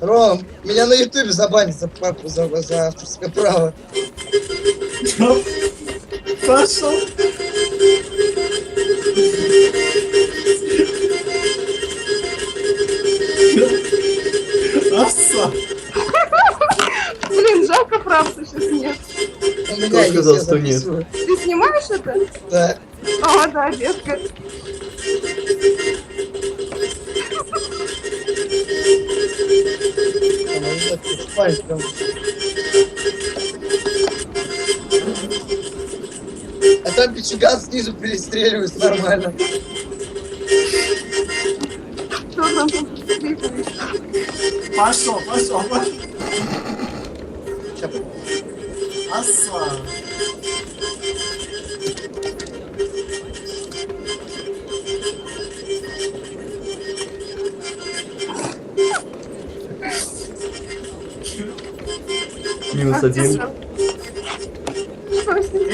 Ром, меня на ютубе забанят за, папу, за, за авторское право. Пошел. Оса. Блин, жалко правда сейчас нет. У меня Кто сказал, что нет? Ты снимаешь это? Да. О, да, детка. А там пичуган снизу перестреливается нормально. Кликаешь? Пошел, пошел, пошел. Минус один.